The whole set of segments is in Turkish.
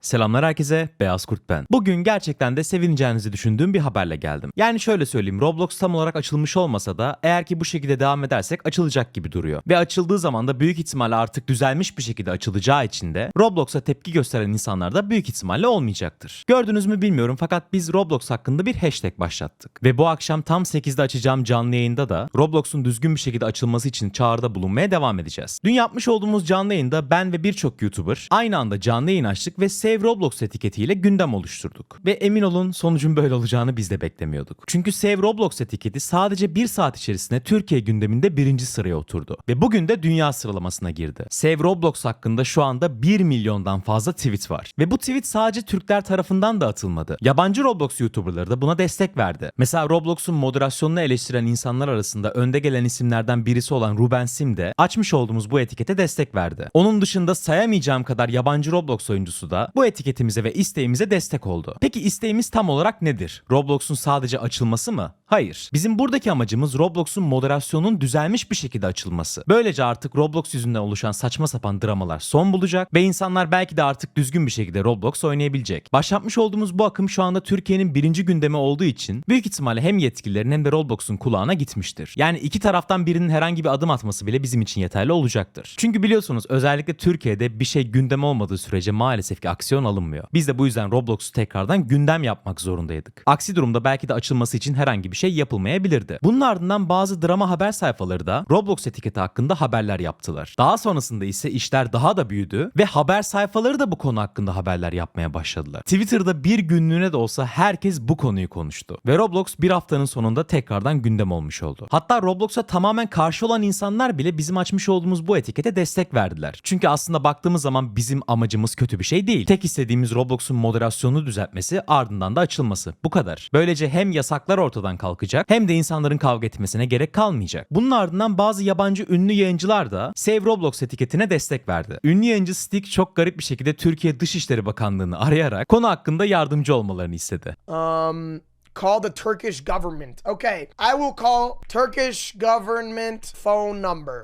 Selamlar herkese, Beyaz Kurt ben. Bugün gerçekten de sevineceğinizi düşündüğüm bir haberle geldim. Yani şöyle söyleyeyim, Roblox tam olarak açılmış olmasa da eğer ki bu şekilde devam edersek açılacak gibi duruyor. Ve açıldığı zaman da büyük ihtimalle artık düzelmiş bir şekilde açılacağı için de Roblox'a tepki gösteren insanlar da büyük ihtimalle olmayacaktır. Gördünüz mü bilmiyorum fakat biz Roblox hakkında bir hashtag başlattık. Ve bu akşam tam 8'de açacağım canlı yayında da Roblox'un düzgün bir şekilde açılması için çağrıda bulunmaya devam edeceğiz. Dün yapmış olduğumuz canlı yayında ben ve birçok YouTuber aynı anda canlı yayın açtık ve Save Roblox etiketiyle gündem oluşturduk. Ve emin olun sonucun böyle olacağını biz de beklemiyorduk. Çünkü Save Roblox etiketi sadece bir saat içerisinde Türkiye gündeminde birinci sıraya oturdu. Ve bugün de dünya sıralamasına girdi. Save Roblox hakkında şu anda 1 milyondan fazla tweet var. Ve bu tweet sadece Türkler tarafından da atılmadı. Yabancı Roblox YouTuberları da buna destek verdi. Mesela Roblox'un moderasyonunu eleştiren insanlar arasında önde gelen isimlerden birisi olan Ruben Sim de açmış olduğumuz bu etikete destek verdi. Onun dışında sayamayacağım kadar yabancı Roblox oyuncusu da bu etiketimize ve isteğimize destek oldu. Peki isteğimiz tam olarak nedir? Roblox'un sadece açılması mı? Hayır. Bizim buradaki amacımız Roblox'un moderasyonunun düzelmiş bir şekilde açılması. Böylece artık Roblox yüzünden oluşan saçma sapan dramalar son bulacak ve insanlar belki de artık düzgün bir şekilde Roblox oynayabilecek. Başlatmış olduğumuz bu akım şu anda Türkiye'nin birinci gündemi olduğu için büyük ihtimalle hem yetkililerin hem de Roblox'un kulağına gitmiştir. Yani iki taraftan birinin herhangi bir adım atması bile bizim için yeterli olacaktır. Çünkü biliyorsunuz özellikle Türkiye'de bir şey gündem olmadığı sürece maalesef ki aksiyon alınmıyor. Biz de bu yüzden Roblox'u tekrardan gündem yapmak zorundaydık. Aksi durumda belki de açılması için herhangi bir şey yapılmayabilirdi. Bunun ardından bazı drama haber sayfaları da Roblox etiketi hakkında haberler yaptılar. Daha sonrasında ise işler daha da büyüdü ve haber sayfaları da bu konu hakkında haberler yapmaya başladılar. Twitter'da bir günlüğüne de olsa herkes bu konuyu konuştu. Ve Roblox bir haftanın sonunda tekrardan gündem olmuş oldu. Hatta Roblox'a tamamen karşı olan insanlar bile bizim açmış olduğumuz bu etikete destek verdiler. Çünkü aslında baktığımız zaman bizim amacımız kötü bir şey değil. Tek istediğimiz Roblox'un moderasyonunu düzeltmesi ardından da açılması. Bu kadar. Böylece hem yasaklar ortadan kalkacak hem de insanların kavga etmesine gerek kalmayacak. Bunun ardından bazı yabancı ünlü yayıncılar da Save Roblox etiketine destek verdi. Ünlü yayıncı Stick çok garip bir şekilde Türkiye Dışişleri Bakanlığı'nı arayarak konu hakkında yardımcı olmalarını istedi. Um, call the Turkish government. Okay, I will call Turkish government phone number.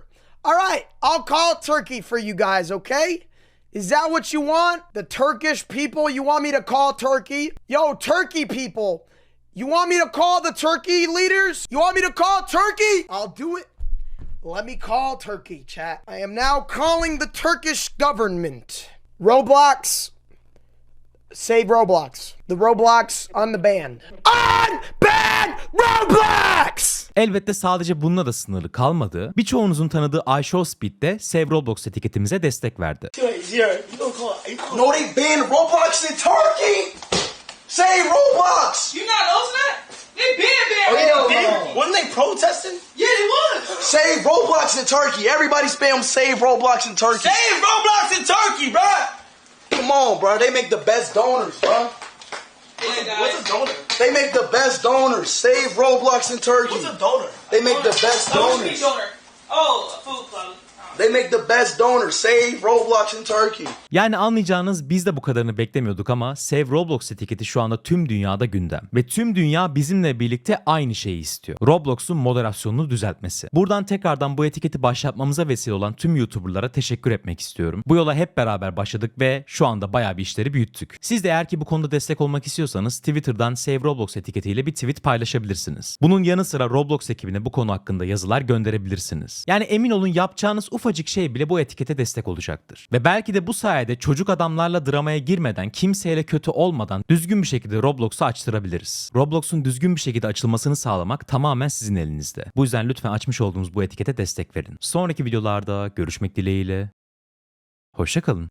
All right, I'll call Turkey for you guys, okay? Is that what you want? The Turkish people, you want me to call Turkey? Yo, Turkey people, you want me to call the Turkey leaders? You want me to call Turkey? I'll do it. Let me call Turkey, chat. I am now calling the Turkish government. Roblox, Save Roblox. The Roblox on the ban. Unban Roblox! Elbette sadece bununla da sınırlı kalmadı. Birçoğunuzun tanıdığı iShowSpeed de Save Roblox etiketimize destek verdi. No, they banned Roblox in Turkey. Say Roblox. You not protesting? Yeah, they was. Save Roblox in Turkey. Everybody spam save Roblox in Turkey. Save Roblox in Turkey, bruh. Come on, bro. They make the best donors, bro. Yeah, What's a donor? They make the best donors. Save Roblox in Turkey. What's a donor? They make the best Oh, donors. donor? Oh, a food club. They make the best donors. Save Roblox in Turkey. Yani anlayacağınız biz de bu kadarını beklemiyorduk ama Save Roblox etiketi şu anda tüm dünyada gündem. Ve tüm dünya bizimle birlikte aynı şeyi istiyor. Roblox'un moderasyonunu düzeltmesi. Buradan tekrardan bu etiketi başlatmamıza vesile olan tüm YouTuber'lara teşekkür etmek istiyorum. Bu yola hep beraber başladık ve şu anda bayağı bir işleri büyüttük. Siz de eğer ki bu konuda destek olmak istiyorsanız Twitter'dan Save Roblox etiketiyle bir tweet paylaşabilirsiniz. Bunun yanı sıra Roblox ekibine bu konu hakkında yazılar gönderebilirsiniz. Yani emin olun yapacağınız ufacık şey bile bu etikete destek olacaktır. Ve belki de bu sayede çocuk adamlarla dramaya girmeden, kimseyle kötü olmadan düzgün bir şekilde Roblox'u açtırabiliriz. Roblox'un düzgün bir şekilde açılmasını sağlamak tamamen sizin elinizde. Bu yüzden lütfen açmış olduğumuz bu etikete destek verin. Sonraki videolarda görüşmek dileğiyle. Hoşçakalın.